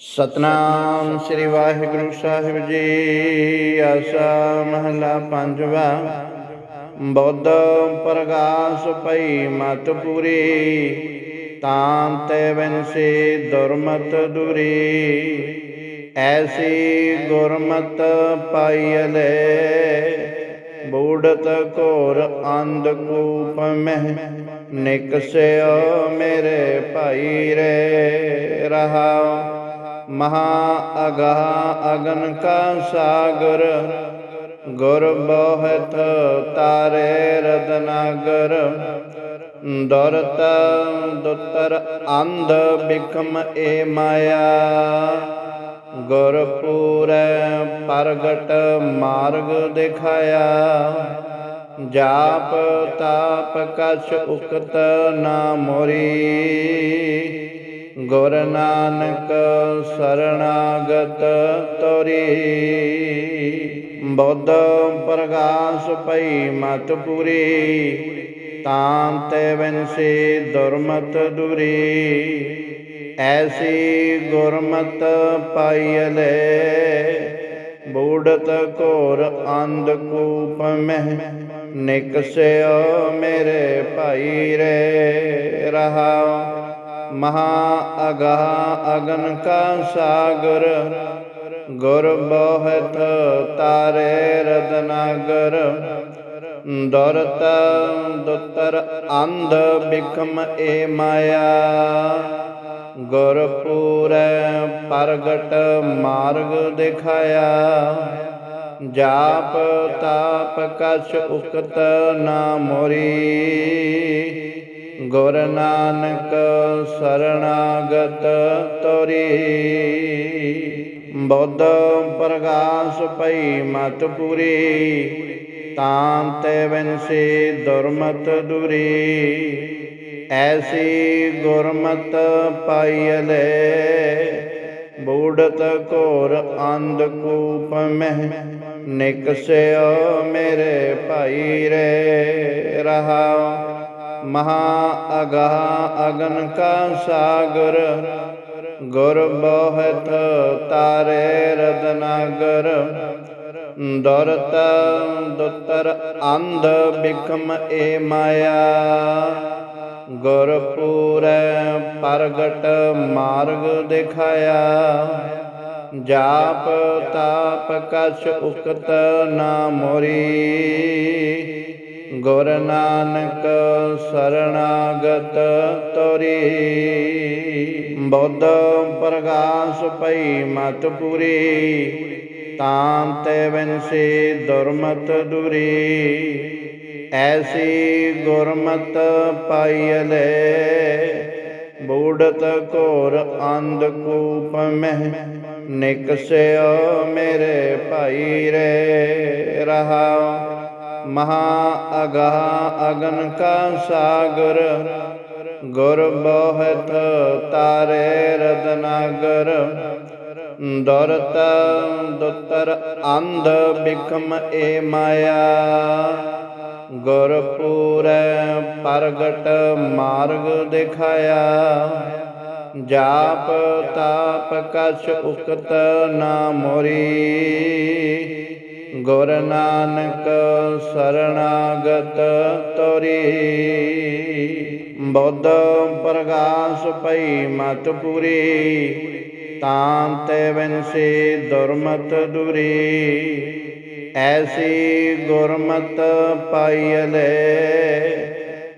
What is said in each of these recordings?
ਸਤਨਾਮ ਸ੍ਰੀ ਵਾਹਿਗੁਰੂ ਸਾਹਿਬ ਜੀ, ਆਸਾ ਮਹਲਾ ਪੰਜਵਾ। ਬੁੱਧ ਪ੍ਰਗਾਸ ਪਈ ਮਤ ਪੂਰੀ ਤਾਂ ਤੇ ਬਿਨਸੀ ਦੁਰਮਤ ਦੁਰੀ। ਐਸੀ ਗੁਰਮਤ ਪਾਈਲੇ ਬੂੜਤ ਘੋਰ ਅੰਧ ਕੂਪ ਮਹਿ, ਨਿਕਸਿਓ ਮੇਰੇ ਭਾਈ ਰੇ ਰਹਾਉ ਮਹਾ ਅਗਾਹ ਅਗਨ ਕਾ ਸਾਗਰ, ਗੁਰ ਬੋਹਤ ਤਾਰੇ ਰਦਨਾਗਰ ਦਰਤ ਦੁਤਰ ਅੰਧ ਬਿਕਮ ਏ ਮਾਇਆ। ਗੁਰ ਪੂਰੈ ਪ੍ਰਗਟ ਮਾਰਗ ਦਿਖਾਇਆ। ਜਾਪ ਤਾਪ ਕਛ ਉਕਤ ਨਾ ਮੋਰੀ। ਗੁਰ ਨਾਨਕ ਸਰਣਾਗਤ ਤੋਰੀ। ਬੁੱਧ ਪ੍ਰਗਾਸ ਪਈ ਮਤ ਪੂਰੀ। ਤਾਂ ਤੇ ਬਿਨਸੀ ਦੁਰਮਤ ਦੁਰੀ। ਐਸੀ ਗੁਰਮਤ ਪਾਈਲੇ ਬੂੜਤ ਘੋਰ ਅੰਧ ਕੂਪ ਮਹਿ। ਨਿਕਸਿਓ ਮੇਰੇ ਭਾਈ ਰੇ ਰਹਾਉ ਮਹਾ ਅਗਾਹ ਅਗਨ ਕਾ ਸਾਗਰ, ਗੁਰ ਬੋਹਤ ਤਾਰੇ ਰਦਨਾਗਰ ਦਰਤ ਦੁਤਰ ਅੰਧ ਬਿਕਮ ਏ ਮਾਇਆ। ਗੁਰ ਪੂਰੈ ਪ੍ਰਗਟ ਮਾਰਗ ਦਿਖਾਇਆ। ਜਾਪ ਤਾਪ ਕਛ ਉਕਤ ਨਾ ਮੋਰੀ। ਗੁਰ ਨਾਨਕ ਸਰਣਾਗਤ ਤੋਰੀ। ਬੁੱਧ ਪ੍ਰਗਾਸ ਪਈ ਮਤ ਪੂਰੀ। ਤਾਂ ਤੇ ਬਿਨਸੀ ਦੁਰਮਤ ਦੂਰੀ। ਐਸੀ ਗੁਰਮਤ ਪਾਈਲੇ ਬੂੜਤ ਘੋਰ ਅੰਧ ਕੂਪ ਮਹਿ। ਨਿਕਸਿਓ ਮੇਰੇ ਭਾਈ ਰੇ ਰਹਾਉ। ਮਹਾ ਅਗਾਹ ਅਗਨ ਕਾ ਸਾਗਰ, ਗੁਰ ਬੋਹਤ ਤਾਰੇ ਰਦਨਾਗਰ ਦਰਤ ਦੁਤਰ ਅੰਧ ਬਿਕਮ ਏ ਮਾਇਆ। ਗੁਰ ਪੂਰੈ ਪ੍ਰਗਟ ਮਾਰਗ ਦਿਖਾਇਆ। ਜਾਪ ਤਾਪ ਕਛ ਉਕਤ ਨਾ ਮੋਰੀ। ਗੁਰ ਨਾਨਕ ਸਰਣਾਗਤ ਤੋਰੀ। ਬੁੱਧ ਪ੍ਰਗਾਸ ਪਈ ਮਤ ਪੂਰੀ। ਤਾਂ ਤੇ ਬਿਨਸੀ ਦੁਰਮਤ ਦੁਰੀ। ਐਸੀ ਗੁਰਮਤ ਪਾਈਲੇ ਬੂੜਤ ਘੋਰ ਅੰਧ ਕੂਪ ਮਹਿ। ਨਿਕਸਿਓ ਮੇਰੇ ਭਾਈ ਰੇ ਰਹਾਉ ਮਹਾ ਅਗਾਹ ਅਗਨ ਕਾ ਸਾਗਰ, ਗੁਰ ਬੋਹਤ ਤਾਰੇ ਰਦਨਾਗਰ ਦਰਤ ਦੁਤਰ ਅੰਧ ਬਿਕਮ ਏ ਮਾਇਆ। ਗੁਰ ਪੂਰੈ ਪ੍ਰਗਟ ਮਾਰਗ ਦਿਖਾਇਆ। ਜਾਪ ਤਾਪ ਕਛ ਉਕਤ ਨਾ ਮੋਰੀ। ਗੁਰ ਨਾਨਕ ਸਰਣਾਗਤ ਤੋਰੀ। ਬੁੱਧ ਪ੍ਰਗਾਸ ਪਈ ਮਤ ਪੂਰੀ। ਤਾਂ ਤੇ ਬਿਨਸੀ ਦੁਰਮਤ ਦੁਰੀ। ਐਸੀ ਗੁਰਮਤ ਪਾਈਲੇ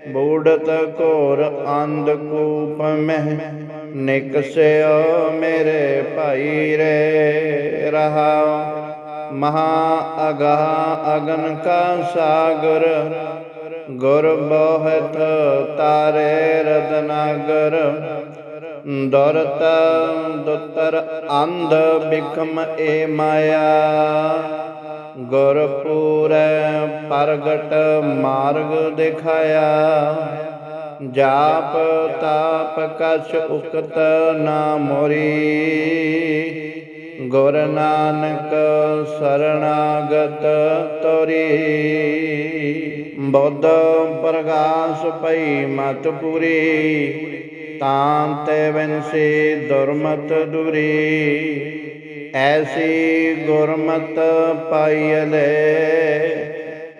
ਬੂੜਤ ਘੋਰ ਅੰਧ ਕੂਪ ਮਹਿ। ਨਿਕਸਿਓ ਮੇਰੇ ਭਾਈ ਰੇ ਰਹਾਉ ਮਹਾ ਅਗਾਹ ਅਗਨ ਕਾ ਸਾਗਰ, ਗੁਰ ਬੋਹਤ ਤਾਰੇ ਰਦਨਾਗਰ ਦਰਤ ਦੁਤਰ ਅੰਧ ਬਿਕਮ ਏ ਮਾਇਆ। ਗੁਰ ਪੂਰੈ ਪ੍ਰਗਟ ਮਾਰਗ ਦਿਖਾਇਆ। ਜਾਪ ਤਾਪ ਕਛ ਉਕਤ ਨਾ ਮੋਰੀ। ਗੁਰ ਨਾਨਕ ਸਰਣਾਗਤ ਤੋਰੀ। ਬੁੱਧ ਪ੍ਰਗਾਸ ਪਈ ਮਤ ਪੂਰੀ। ਤਾਂ ਤੇ ਵਿਨਸੀ ਦੁਰਮਤ ਦੂਰੀ। ਐਸੀ ਗੁਰਮਤ ਪਾਈਲੇ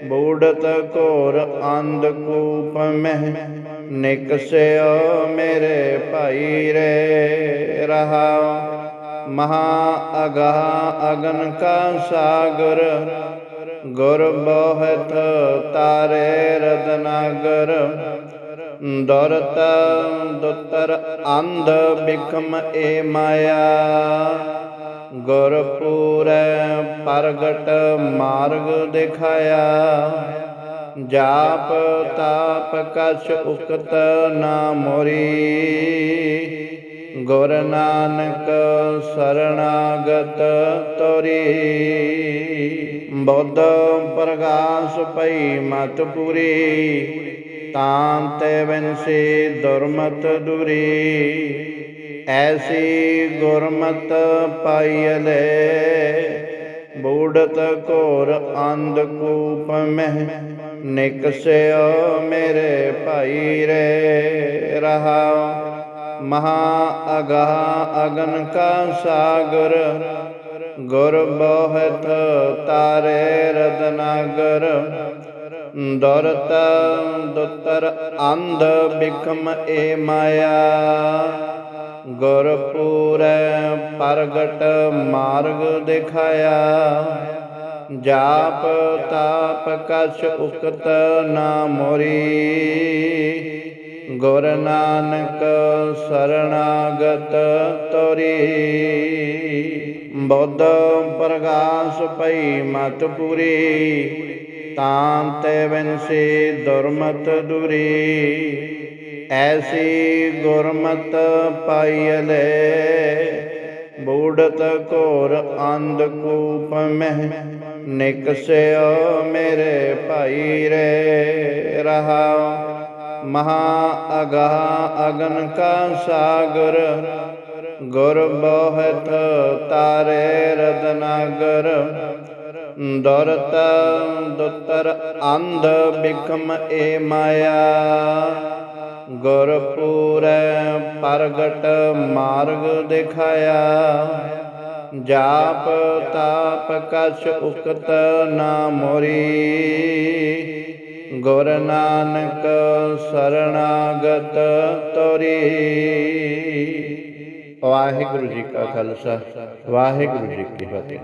ਬੂੜਤ ਘੋਰ ਅੰਧ ਕੂਪ ਮਹਿ। ਨਿਕਸਿਓ ਮੇਰੇ ਭਾਈ ਰੇ ਰਹਾ। ਮਹਾ ਅਗਾਹ ਅਗਨ ਕਾ ਸਾਗਰ, ਗੁਰ ਬੋਹਤ ਤਾਰੇ ਰਤਨਾਗਰ। ਦਰਤ ਦੁਤਰ ਅੰਧ ਬਿਕਮ ਏ ਮਾਇਆ। ਗੁਰਪੂਰੈ ਪ੍ਰਗਟ ਮਾਰਗ ਦਿਖਾਇਆ। ਜਾਪ ਤਾਪ ਕਛ ਉਕਤ ਨਾ ਮੋਰੀ। ਗੁਰ ਨਾਨਕ ਸਰਣਾਗਤ ਤੋਰੀ। ਬੁੱਧ ਪ੍ਰਗਾਸ ਪਈ ਮਤ ਪੁਰੀ। ਤਾਂ ਤੇ ਵਿਨਸੀ ਦੁਰਮਤ ਦੁਰੀ। ਐਸੀ ਗੁਰਮਤ ਪਾਈਲੇ ਬੂੜਤ ਘੋਰ ਅੰਧ ਕੂਪ ਮਹਿ। ਨਿਕਸਿਓ ਮੇਰੇ ਭਾਈ ਰੇ ਰਹਾ। ਮਹਾ ਅਗਾਹ ਅਗਨ ਕਾ ਸਾਗਰ, ਗੁਰ ਬੋਹਤ ਤਾਰੇ ਰਤਨਾਗਰ। ਦਰਤ ਦੁਤਰ ਅੰਧ ਬਿਕਮ ਏ ਮਾਇਆ। ਗੁਰਪੂਰੈ ਪ੍ਰਗਟ ਮਾਰਗ ਦਿਖਾਇਆ। ਜਾਪ ਤਾਪ ਕਛ ਉਕਤ ਨਾ ਮੋਰੀ। ਗੁਰ ਨਾਨਕ ਸਰਣਾਗਤ ਤੋਰੀ। ਬੁੱਧ ਪ੍ਰਗਾਸ ਪਈ ਮਤ ਪੁਰੀ। ਤਾਂ ਤੇ ਵਿਨਸੀ ਦੁਰਮਤ ਦੁਰੀ। ਐਸੀ ਗੁਰਮਤ ਪਾਈਲੇ ਬੂੜਤ ਘੋਰ ਅੰਧ ਕੂਪ ਮਹਿ। ਨਿਕਸਿਓ ਮੇਰੇ ਭਾਈ ਰੇ ਰਹਾ। ਮਹਾ ਅਗਾਹ ਅਗਨ ਕਾ ਸਾਗਰ, ਗੁਰ ਬੋਹਤ ਤਾਰੇ ਰਤਨਾਗਰ। ਦਰਤ ਦੁਤਰ ਅੰਧ ਬਿਕਮ ਏ ਮਾਇਆ। ਗੁਰਪੂਰੈ ਪ੍ਰਗਟ ਮਾਰਗ ਦਿਖਾਇਆ। ਜਾਪ ਤਾਪ ਕਛ ਉਕਤ ਨਾ ਮੋਰੀ। ਗੁਰ ਨਾਨਕ ਸਰਣਾਗਤ ਤੋਰੀ। ਵਾਹਿਗੁਰੂ ਜੀ ਕਾ ਖਾਲਸਾ ਵਾਹਿਗੁਰੂ ਜੀ ਕੀ ਫਤਿਹ।